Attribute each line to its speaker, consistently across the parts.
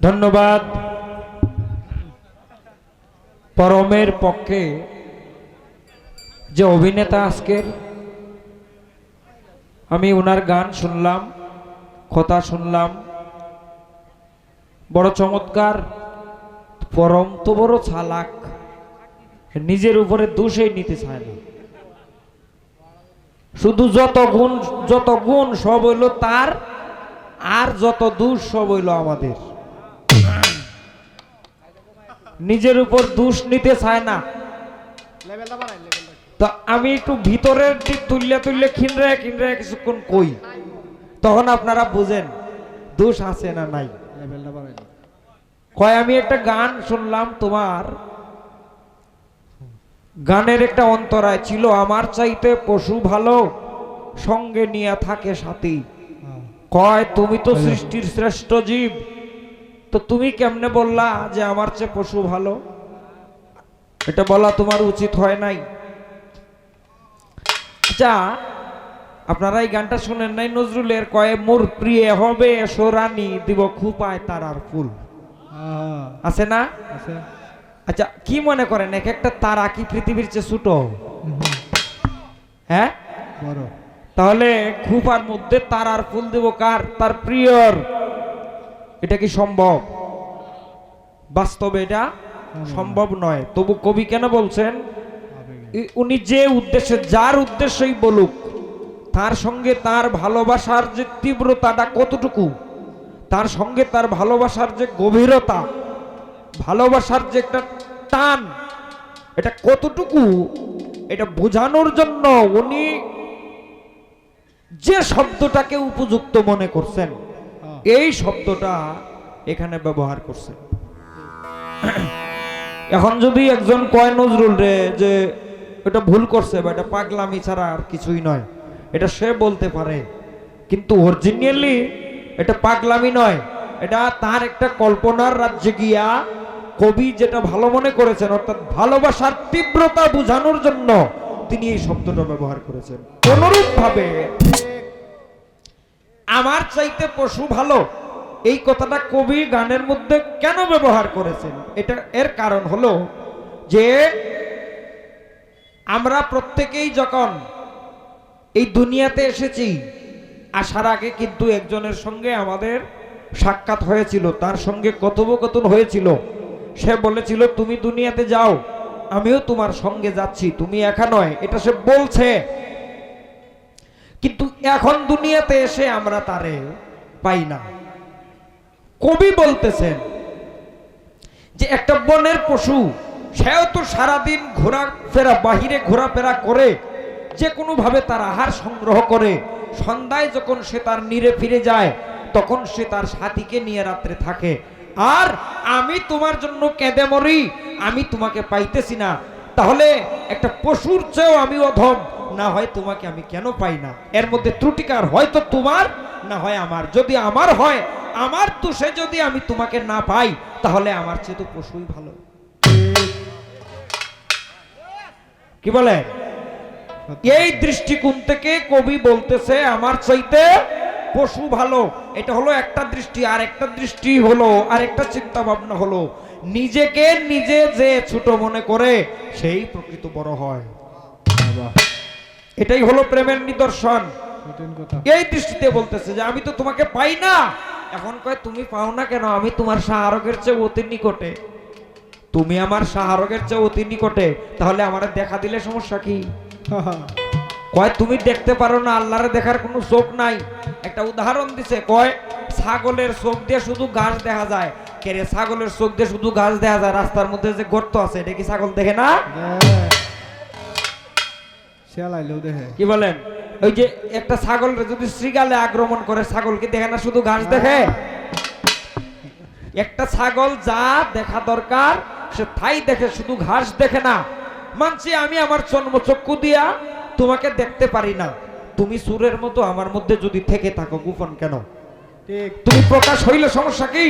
Speaker 1: ধন্যবাদ। পরমের পক্ষে যে অভিনেতা আজকের, আমি ওনার গান শুনলাম, কথা শুনলাম। বড় চমৎকার, পরম তো বড় ছালাক নিজের উপরে দোষই নিতে চায় না। শুধু যত গুণ যত গুণ সব হইল তার, আর যত দোষ সব হইল আমাদের। নিজের উপর দোষ নিতে চায় না। তো আমি একটু ভিতরের দিক তুললে তুললে খিনরে খিনরে কিছুক্ষণ কই? তখন আপনারা বুঝেন দোষ আছে না নাই। কয় আমি একটা গান শুনলাম তোমার। গানের একটা অন্তরায় ছিল আমার চাইতে পশু ভালো সঙ্গে নিয়ে থাকে সাথী। কয় তুমি তো সৃষ্টির শ্রেষ্ঠ জীব। তো তুমি কেমনে বললা যে আমার চেয়ে পশু ভালো? এটা বলা তোমার উচিত হয় নাই। আচ্ছা আপনারা এই গানটা শুনেন নাই নজরুলের কয়ে মোর প্রিয় হবে সোরানি দিব খুপায় তারার ফুল। আছে না? আচ্ছা কি মনে করেন এক একটা তারা কি পৃথিবীর চেয়ে ছোট? হ্যাঁ? তাহলে খুপার মধ্যে তারার ফুল দেব কার? তার প্রিয়র। এটা কি সম্ভব? বাস্তবে এটা সম্ভব নয়। তবু কবি কেন বলছেন? উনি যে উদ্দেশ্যে যার উদ্দেশ্যই বলুক তার সঙ্গে তার ভালোবাসার যে তীব্রতাটা কতটুকু তার সঙ্গে তার ভালোবাসার যে গভীরতা ভালোবাসার যে একটা টান এটা কতটুকু এটা বোঝানোর জন্য উনি যে শব্দটাকে উপযুক্ত মনে করছেন এই শব্দটা এখানে ব্যবহার করছেন এখন যদি একজন কয় নজরুল রে যে এটা ভুল করছে বা এটা পাগলামি ছাড়া আর কিছুই নয়, এটা সে বলতে পারে। কিন্তু অরিজিনালি এটা পাগলামি নয়, এটা তার একটা কল্পনার রাজ্যে গিয়া কবি যেটা ভালো মনে করেছেন, অর্থাৎ ভালোবাসার তীব্রতা বোঝানোর জন্য তিনি এই শব্দটা ব্যবহার করেছেন। অনুরূপ ভাবে আমার চাইতে পশু ভালো। এই কথাটা কবি গানের মধ্যে কেন ব্যবহার করেছেন? এটা এর কারণ হলো যে আমরা প্রত্যেকেই যখন এই দুনিয়াতে এসেছি, আসার আগে কিন্তু একজনের সঙ্গে আমাদের সাক্ষাৎ হয়েছিল, তার সঙ্গে কথোপকথন হয়েছিল। সে বলেছিল, তুমি দুনিয়াতে যাও, আমিও তোমার সঙ্গে যাচ্ছি, তুমি একা নয়। এটা সে বলছে। এখন দুনিয়াতে এসে আমরা তারে পাই না। কবি বলতেছেন যে একটা বনের পশু, সেও তো সারাদিন ঘোরাফেরা বাহিরে ঘোরাফেরা করে, যে কোনো ভাবে তার আহার সংগ্রহ করে। সন্ধ্যায় যখন সে তার নিরে ফিরে যায়, তখন সে তার সাথীকে নিয়ে রাত্রে থাকে। আর আমি তোমার জন্য কেঁদে মরি, আমি তোমাকে পাইতেছি না। তাহলে একটা পশুর চেয়েও আমি অধম। না হয় তোমাকে আমি কেন পাই না? এর মধ্যে ত্রুটিকার হয়তো তোমার, না হয় আমার। যদি আমার হয়, আমার দোষে যদি আমি তোমাকে না পাই, তাহলে আমার চেয়ে তো পশুই ভালো। কি বলে? এই দৃষ্টিকোণ থেকে কবি বলতেছে, আমার চাইতে পশু ভালো। এটা হলো একটা দৃষ্টি, আর একটা দৃষ্টি হলো, আর একটা চিন্তা ভাবনা হলো, নিজেকে নিজে যে ছোট মনে করে, সেই প্রকৃত বড় হয়। এটাই হলো প্রেমের নিদর্শন। এই দৃষ্টিতে বলতেছে যে আমি তো তোমাকে পাই না। এখন কয় তুমি পাও না কেন? আমি তোমার সাহারকের চেয়ে অতি নিকটে। তুমি আমার সাহারকের চেয়ে অতি নিকটে? তাহলে আমার দেখা দিলে সমস্যা কি? কয় তুমি দেখতে পারো না আল্লাহরে দেখার কোনো চোখ নাই। একটা উদাহরণ দিছে কয় ছাগলের চোখ দিয়ে শুধু ঘাস দেখা যায়। কেরে ছাগলের চোখ দিয়ে শুধু ঘাস দেখা যায়? রাস্তার মধ্যে যে গর্ত আছে এটা কি ছাগল দেখে না?
Speaker 2: শিয়াল আইলেও দেখে
Speaker 1: কি বলেন? ওই যে একটা ছাগল যদি শ্রীগালে আক্রমণ করে ছাগল কি দেখে না শুধু ঘাস দেখে? একটা ছাগল যা দেখা দরকার সে তাই দেখে শুধু ঘাস দেখে না। মানছি আমি আমার চর্মচক্ষু দিয়া তোমাকে দেখতে পারি না। তুমি সুরের মতো আমার মধ্যে যদি থেকে থাকো গোপন কেন?
Speaker 2: ঠিক।
Speaker 1: তুমি প্রকাশ হইলে সমস্যা কি?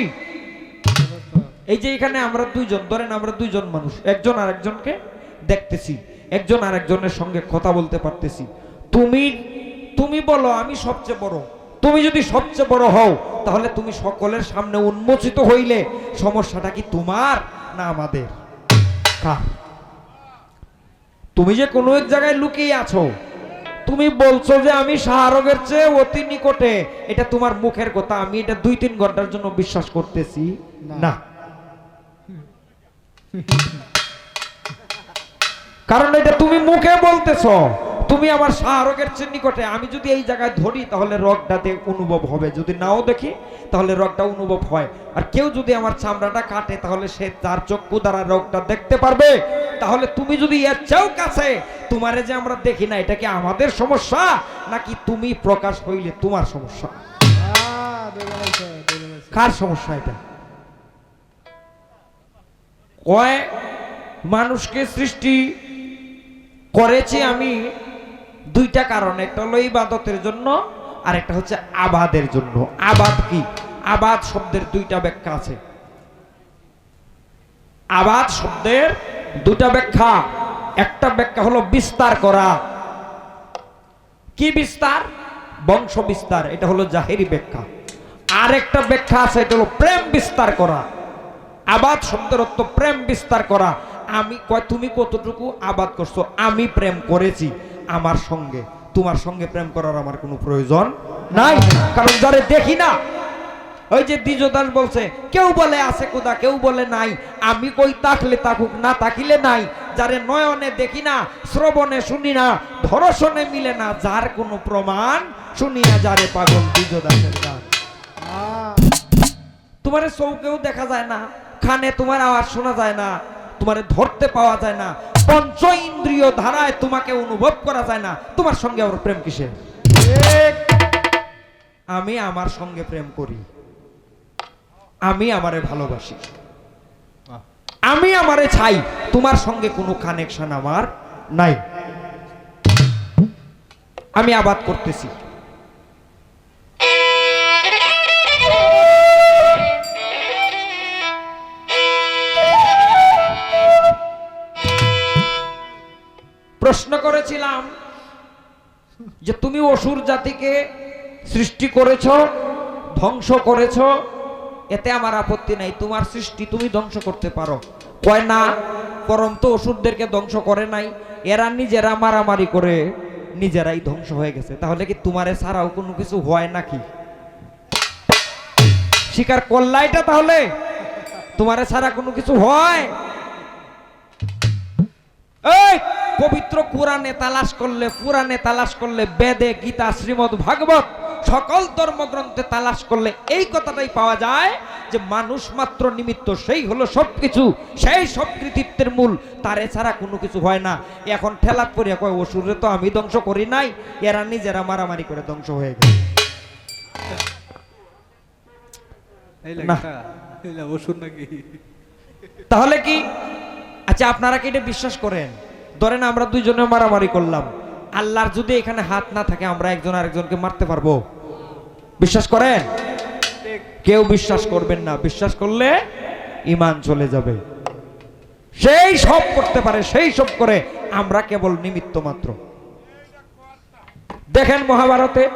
Speaker 1: এই যে এখানে আমরা দুইজন ধরেন আমরা দুইজন মানুষ একজন আর একজনকে দেখতেছি। একজন আরেকজনের সঙ্গে কথা বলতে পারতেছি। তুমি তুমি বলো, আমি সবচেয়ে বড়। তুমি যদি সবচেয়ে বড় হও, তাহলে তুমি সকলের সামনে উন্মোচিত হইলে সমস্যাটা কি তোমার না আমাদের? তুমি যে কোনো এক জায়গায় লুকিয়ে আছো, তুমি বলছো যে আমি শাহরগের চেয়ে অতি নিকটে, এটা তোমার মুখের কথা, আমি এটা দুই তিন ঘণ্টার জন্য বিশ্বাস করতেছি।
Speaker 2: না।
Speaker 1: কারণ এটা তুমি মুখে বলতেছ। তুমি আমার শাহরগের নিকটে আমি যদি এই জায়গায় ধরি, তাহলে রগটাতে অনুভব হবে। যদি নাও দেখি, তাহলে রগটা অনুভব হয়। আর কেউ যদি আমার চামড়াটা কাটে, তাহলে সে তার চক্ষু দ্বারা রগটা দেখতে পারবে। তাহলে তুমি যদি এর চেয়েও কাছে, তোমারে যে আমরা দেখি না, এটা কি আমাদের সমস্যা? নাকি তুমি প্রকাশ হইলে তোমার সমস্যা। কার সমস্যা এটা? কয়, মানুষকে সৃষ্টি করেছি আমি দুইটা কারণ, একটা হলো ইবাদতের জন্য, আর একটা হচ্ছে আবাদের জন্য। আবাদ কি? আবাদ শব্দের দুইটা ব্যাখ্যা আছে। আবাদ শব্দের দুটা ব্যাখ্যা। একটা ব্যাখ্যা হলো বিস্তার করা। কি বিস্তার? বংশ বিস্তার, এটা হলো জাহেরি ব্যাখ্যা। আর একটা ব্যাখ্যা আছে, এটা হলো প্রেম বিস্তার করা। আবাদ শব্দের অর্থ প্রেম বিস্তার করা। আমি কয় তুমি কতটুকু আবাদ করছ? আমি প্রেম করেছি আমার সঙ্গে। তোমার সঙ্গে প্রেম করার আমার কোনো প্রয়োজন নাই। কারণ যারে দেখি না ওই যে দ্বিজদাস বলছে কেউ বলে আছে কোদা কেউ বলে নাই। আমি কই তাকলে তাকুক না তাকিলে নাই। যারে নয়নে দেখি না শ্রবণে শুনি না ধরশনে মিলে না যার কোনো প্রমাণ শুনিয়া যারে পাগল দ্বিজদাসের গান। তোমার চৌকেও দেখা যায় না খানে তোমার আওয়াজ শোনা যায় না। তোমার ধরতে পাওয়া যায় না। পঞ্চ ইন্দ্রিয় ধারায় তোমাকে অনুভব করা যায় না। তোমার সঙ্গে আমার প্রেম কিসে আমি আমার সঙ্গে প্রেম করি। আমি আমারে ভালোবাসি। আমি আমারে চাই। তোমার সঙ্গে কোনো কানেকশন আমার নাই। আমি আবাদ করতেছি। প্রশ্ন করেছিলাম যে তুমি অসুর জাতিকে সৃষ্টি করেছ, ধ্বংস করেছ, এতে আমার আপত্তি নাই। তোমার সৃষ্টি তুমি ধ্বংস করতে পারো। কয় না, পরম তো অসুরদেরকে ধ্বংস করে নাই, এরা নিজেরা মারামারি করে নিজেরাই ধ্বংস হয়ে গেছে। তাহলে কি তোমারে ছাড়াও কোনো কিছু হয় নাকি? স্বীকার করলাইটা তাহলে? তোমারে ছাড়া কোনো কিছু হয়? এই! পবিত্র কোরআনে তালাশ করলে পুরাণে তালাশ করলে বেদে গীতা শ্রীমদ ভাগবত সকল ধর্মগ্রন্থে তালাশ করলে এই কথাটাই পাওয়া যায় যে মানুষ মাত্র নিমিত্ত সেই হলো সবকিছু সেই সব কৃতিত্বের মূল। তার এছাড়া কোনো কিছু হয় না। এখন ঠেলা করিয়া কয় অসুরে তো আমি ধ্বংস করি নাই এরা নিজেরা মারামারি করে ধ্বংস হয়ে
Speaker 2: নাকি?
Speaker 1: তাহলে কি? আচ্ছা আপনারা কি এটা বিশ্বাস করেন? ধরেন আমরা দুইজনে মারামারি করলাম। আল্লাহর যদি এখানে হাত না থাকে, আমরা একজন আরেকজনকে মারতে পারব? বিশ্বাস করেন? কেউ বিশ্বাস করবেন না। বিশ্বাস করলে ইমান চলে যাবে। সেই সব করতে পারে, সেই সব করে। আমরা কেবল নিমিত্ত মাত্র। দেখেন মহাভারতে।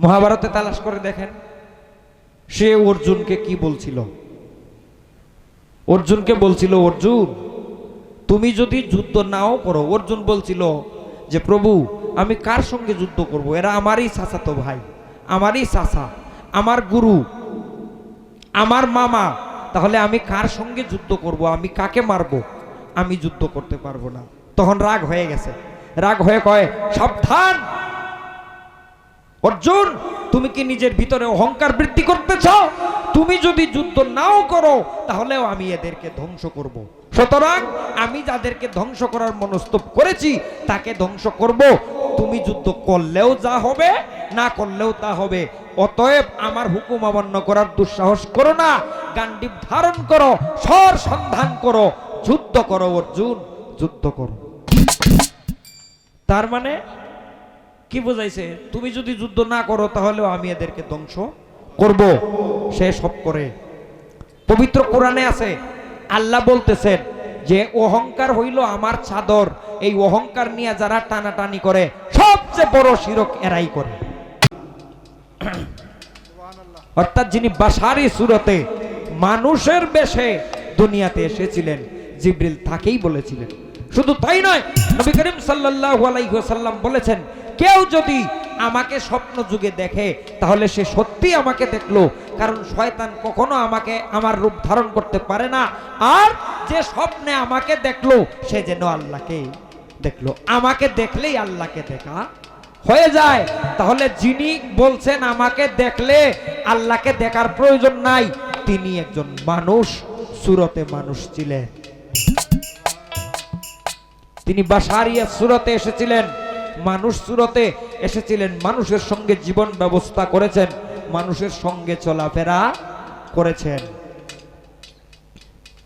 Speaker 1: মহাভারতে তালাশ করে দেখেন। সে অর্জুনকে কি বলছিল? অর্জুনকে বলছিল, অর্জুন তুমি যদি যুদ্ধ নাও করো, অর্জুন বলছিল যে, প্রভু, আমি কার সঙ্গে যুদ্ধ করব? এরা আমারই চাচাতো ভাই, আমারই চাচা, আমার গুরু, আমার মামা। তাহলে আমি কার সঙ্গে যুদ্ধ করব? আমি কাকে মারব? আমি যুদ্ধ করতে পারব না। তখন রাগ হয়ে গেছে। রাগ হয়ে কয়, সাবধান! অর্জুন, তুমি কি নিজের ভিতরে অহংকার বৃদ্ধি করতেছ তুমি যদি যুদ্ধ নাও করো, তাহলেও আমি এদেরকে ধ্বংস করব। সুতরাং আমি যাদেরকে ধ্বংস করার মনস্তব করেছি, তাকে ধ্বংস করব। তুমি যুদ্ধ করলেও যা হবে, না করলেও তা হবে। অতএব আমার হুকুম অমান্য করার দুঃসাহস করো না। গান্ডিব ধারণ করো স্বর সন্ধান করো। যুদ্ধ করো, অর্জুন, যুদ্ধ করো। তার মানে কি বোঝাইছে? তুমি যদি যুদ্ধ না করো, তাহলেও আমি এদেরকে ধ্বংস করব। সে সব করে। পবিত্র কোরআনে আছে আল্লাহ বলতেছেন যে অহংকার হইল আমার চাদর। এই অহংকার নিয়ে যারা টানাটানি করে সবচেয়ে বড় শিরক এরাই করে। অর্থাৎ যিনি বাসারি সুরতে মানুষের বেশে দুনিয়াতে এসেছিলেন জিব্রিল তাকেই বলেছিলেন। শুধু তাই নয় নবী করিম সাল্লাল্লাহু আলাইহি ওয়াসাল্লাম বলেছেন কেউ যদি আমাকে স্বপ্ন যুগে দেখে, তাহলে সে সত্যি আমাকে দেখল। কারণ শয়তান কখনো আমাকে আমার রূপ ধারণ করতে পারে না। আর যে স্বপ্নে আমাকে দেখল, সে যেন আল্লাহকে দেখল। আমাকে দেখলেই আল্লাহকে দেখা হয়ে যায়। তাহলে যিনি বলছেন আমাকে দেখলে আল্লাহকে দেখার প্রয়োজন নাই, তিনি একজন মানুষ, সুরতে মানুষ ছিলেন। তিনি বাসারিয়া সুরতে এসেছিলেন। মানুষ সুরতে এসেছিলেন, মানুষের সঙ্গে জীবন ব্যবস্থা করেছেন, মানুষের সঙ্গে চলাফেরা করেছেন।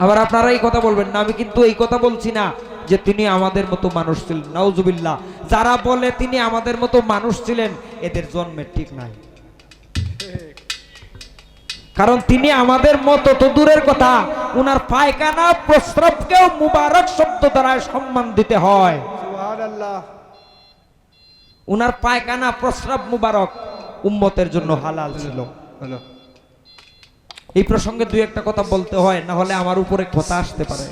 Speaker 1: আবার আপনারা এই কথা বলবেন না, আমি কিন্তু এই কথা বলছি না যে তিনি আমাদের মতো মানুষ ছিলেন। নাউজুবিল্লাহ, যারা বলে তিনি আমাদের মতো মানুষ ছিলেন, এদের জন্মের ঠিক নাই। কারণ তিনি আমাদের মতো তো দূরের কথা, উনার পায়খানা, প্রস্রাবকেও মুবারক শব্দ দ্বারা সম্মান দিতে হয়।
Speaker 2: সুবহানাল্লাহ।
Speaker 1: উনার পায়খানা প্রস্রাব মুবারক উম্মতের জন্য হালাল ছিল। এই প্রসঙ্গে দুই একটা কথা বলতে হয় না হলে আমার উপরে কথা আসতে পারে।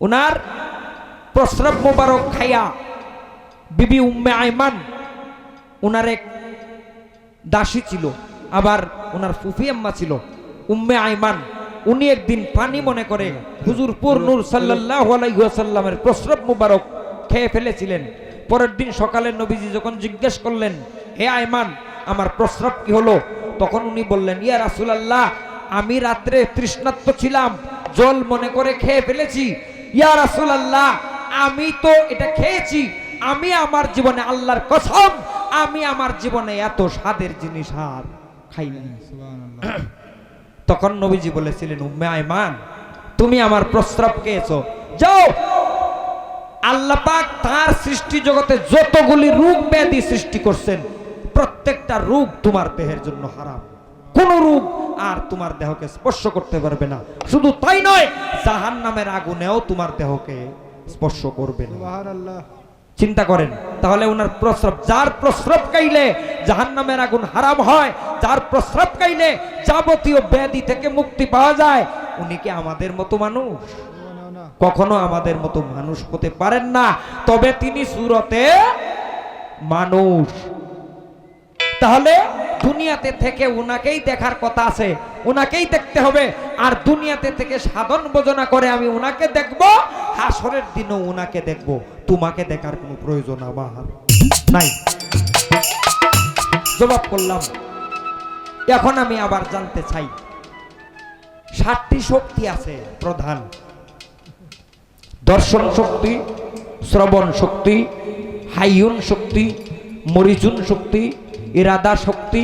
Speaker 1: উনার প্রস্রাব মোবারক খাইয়া বিবি উম্মে আইমান উনার এক দাসী ছিল আবার উনার ফুফি আম্মা ছিল। উম্মে আইমান উনি একদিন পানি মনে করে হুজুর পুর নূর সাল্লাল্লাহু আলাইহি ওয়াসাল্লামের প্রস্রাব মুবারক খেয়ে ফেলেছিলেন। পরের দিন সকালে নবীজি যখন জিজ্ঞেস করলেন হে আয়মান আমার প্রস্রাব কি হলো? তখন উনি বললেন ইয়া রাসূলুল্লাহ আমি রাত্রে তৃষ্ণার্ত ছিলাম জল মনে করে খেয়ে ফেলেছি। ইয়া রাসূলুল্লাহ আমি তো এটা খেয়েছি। আমি আমার জীবনে আল্লাহর কসম আমি আমার জীবনে এত স্বাদের জিনিস আর খাইনি তখন নবীজি বলেছিলেন উম্মে আয়মান তুমি আমার প্রস্রাব খেয়েছো। যাও আল্লাহ পাক তার সৃষ্টি জগতে যতগুলি রোগ ব্যাধি সৃষ্টি করছেন প্রত্যেকটা রোগ তোমার দেহের জন্য হারাম। কোন রোগ আর তোমার দেহকে স্পর্শ করতে পারবে না। শুধু তাই নয় জাহান নামের আগুনেও তোমার দেহকে স্পর্শ করবে না। চিন্তা করেন তাহলে ওনার প্রস্রাব যার প্রস্রাব কাইলে জাহান্নামের আগুন হারাম হয় যার প্রস্রাব কাইলে যাবতীয় ব্যাধি থেকে মুক্তি পাওয়া যায় উনি কি আমাদের মতো মানুষ? কখনো আমাদের মতো মানুষ হতে পারেন না। তবে তিনি সুরতে মানুষ। তাহলে দুনিয়াতে থেকে উনাকেই দেখার কথা আছে। উনাকেই দেখতে হবে। আর দুনিয়াতে থেকে সাধন বোঝনা করে আমি উনাকে দেখব, হাসরের দিনও উনাকে দেখব। তোমাকে দেখার কোনো প্রয়োজন আমার নাই। জবাব করলাম। এখন আমি আবার জানতে চাই। ষাটটি শক্তি আছে প্রধান। দর্শন শক্তি, শ্রবণ শক্তি, হাইয়ুন শক্তি, মরিচুন শক্তি, ইরাদা শক্তি,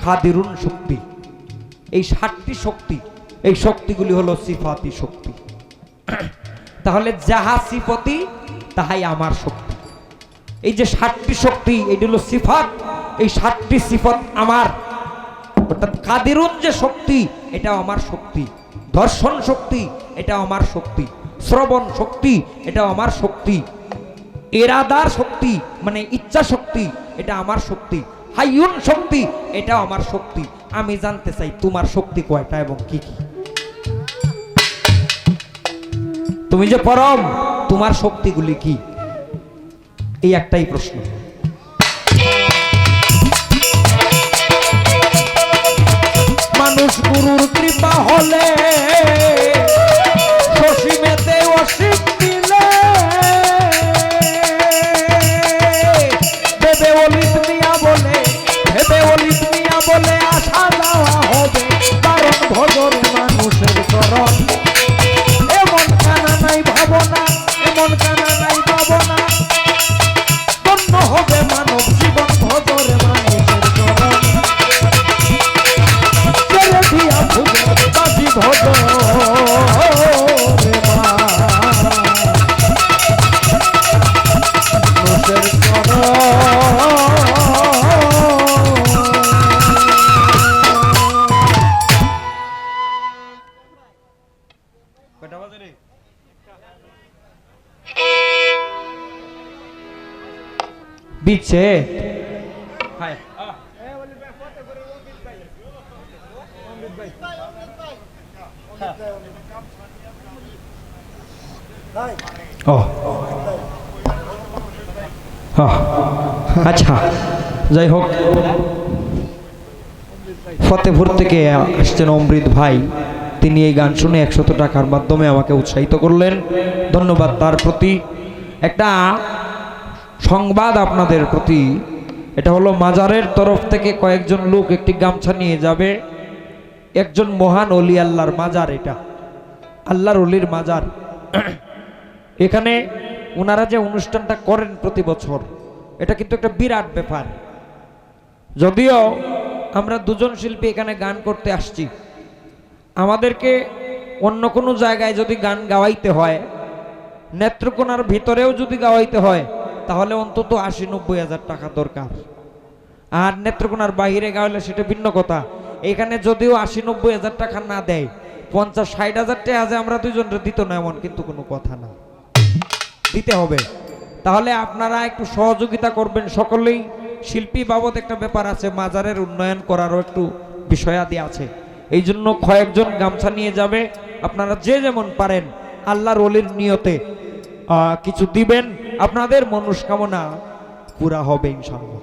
Speaker 1: খাদিরুন শক্তি। এই ষাটটি শক্তি, এই শক্তিগুলি হলো সিফাতি শক্তি। তাহলে যাহা সিফতি, তাহাই আমার শক্তি। এই যে ষাটটি শক্তি, এটি হলো সিফাত, এই ষাটটি সিফত আমার। অর্থাৎ কাদিরুন যে শক্তি, এটাও আমার শক্তি। দর্শন শক্তি, এটাও আমার শক্তি। শ্রবণ শক্তি, এটাও আমার শক্তি। এরাদার শক্তি মানে ইচ্ছা শক্তি, এটা আমার শক্তি। হাইয়ুন শক্তি, এটাও আমার শক্তি। আমি জানতে চাই তোমার শক্তি কয়টা এবং কি কি? তুমি যে পরম, তোমার শক্তিগুলি কি? এই একটাই প্রশ্ন। মানুষ গুরুর কৃপা হলে সসীমেতে অসীম ও আচ্ছা যাই হোক। ফতেপুর থেকে আসছেন অমৃত ভাই। তিনি এই গান শুনে একশত টাকার মাধ্যমে আমাকে উৎসাহিত করলেন। ধন্যবাদ তার প্রতি। একটা সংবাদ আপনাদের প্রতি এটা হলো মাজারের তরফ থেকে কয়েকজন লোক একটি গামছা নিয়ে যাবে। একজন মহান অলি আল্লাহর মাজার এটা। আল্লাহর অলির মাজার। এখানে ওনারা যে অনুষ্ঠানটা করেন প্রতি বছর, এটা কিন্তু একটা বিরাট ব্যাপার। যদিও আমরা দুজন শিল্পী এখানে গান করতে আসছি, আমাদেরকে অন্য কোনো জায়গায় যদি গান গাওয়াইতে হয়, নেত্রকোনার ভিতরেও যদি গাওয়াইতে হয় তাহলে অন্তত আশি নব্বই হাজার টাকা দরকার। আর নেত্রকোনার বাইরে গাওয়ালে সেটা ভিন্ন কথা। এখানে যদিও আশি নব্বই হাজার টাকা না দেয়, পঞ্চাশ ষাট হাজার টাকা যে আমরা দুজনরা দিত না, এমন কিন্তু কোনো কথা না। দিতে হবে। তাহলে আপনারা একটু সহযোগিতা করবেন সকলেই। শিল্পী বাবদ একটা ব্যাপার আছে, মাজারের উন্নয়ন করারও একটু বিষয়াদি আছে। এই জন্য কয়েকজন গামছা নিয়ে যাবে। আপনারা যে যেমন পারেন, আল্লাহর অলির নিয়তে কিছু দিবেন। আপনাদের মনস্কামনা পুরা হবে ইনশাল্লাহ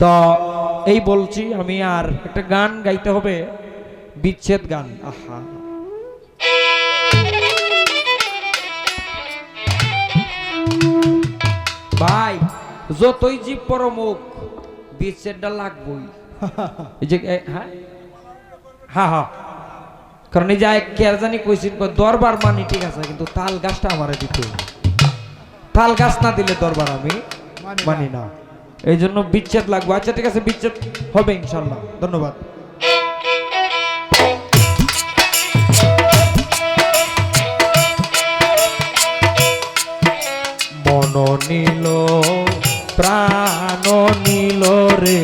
Speaker 1: তো এই বলছি আমি আর একটা গান গাইতে হবে, বিচ্ছেদ গান। আহা। ভাই, যতই জীব পরমুখ বিচ্ছেদটা লাগবই। হ্যাঁ? হ্যাঁ হ্যাঁ কারণ এই যে কে জানি কইছেন কই দরবার মানি ঠিক আছে, কিন্তু তাল গাছটা আমারে দিতে। তাল গাছ না দিলে দরবার আমি
Speaker 2: মানি না।
Speaker 1: এই জন্য বিচ্ছেদ লাগবে। আচ্ছা ঠিক আছে বিচ্ছেদ হবে ইনশাল্লাহ ধন্যবাদ। মন নীল প্রাণ নীল রে।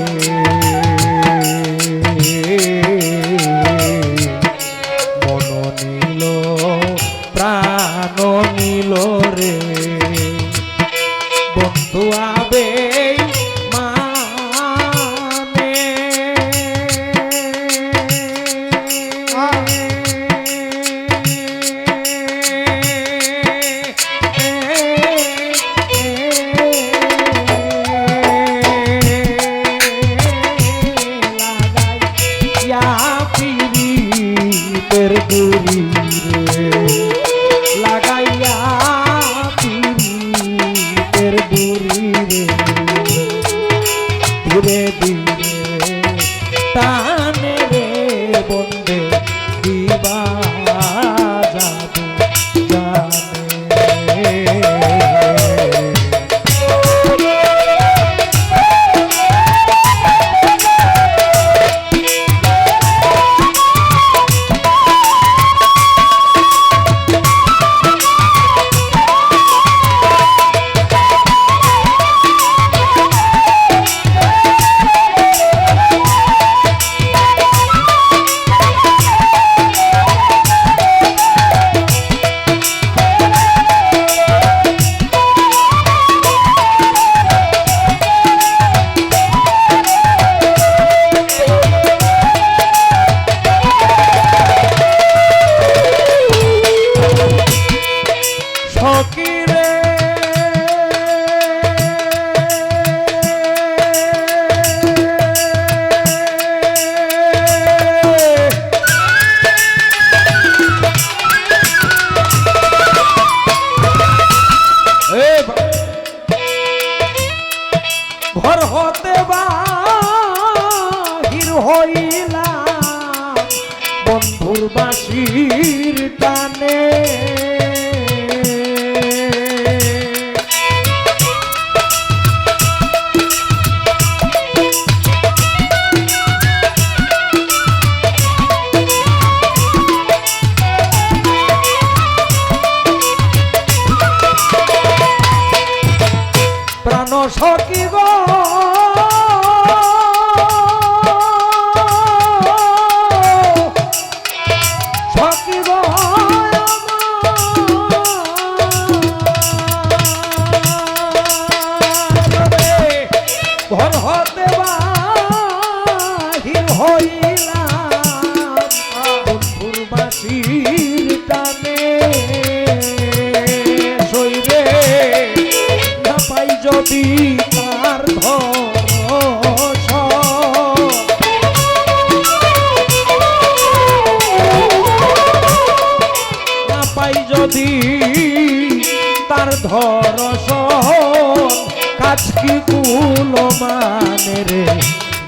Speaker 1: ধরসন কাজ কি কুল মানে রে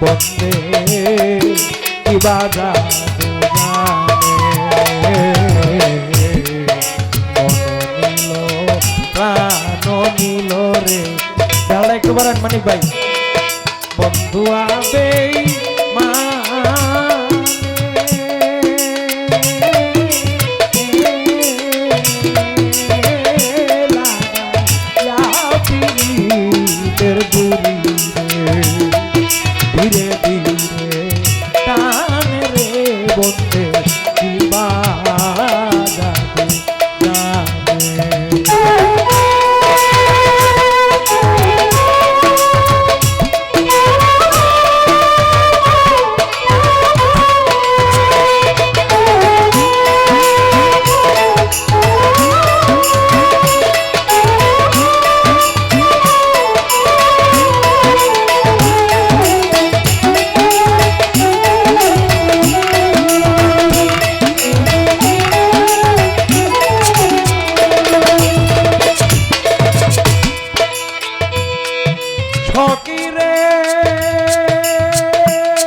Speaker 1: বন্দে? কি বলেন মানিক ভাই। বন্ধু আবে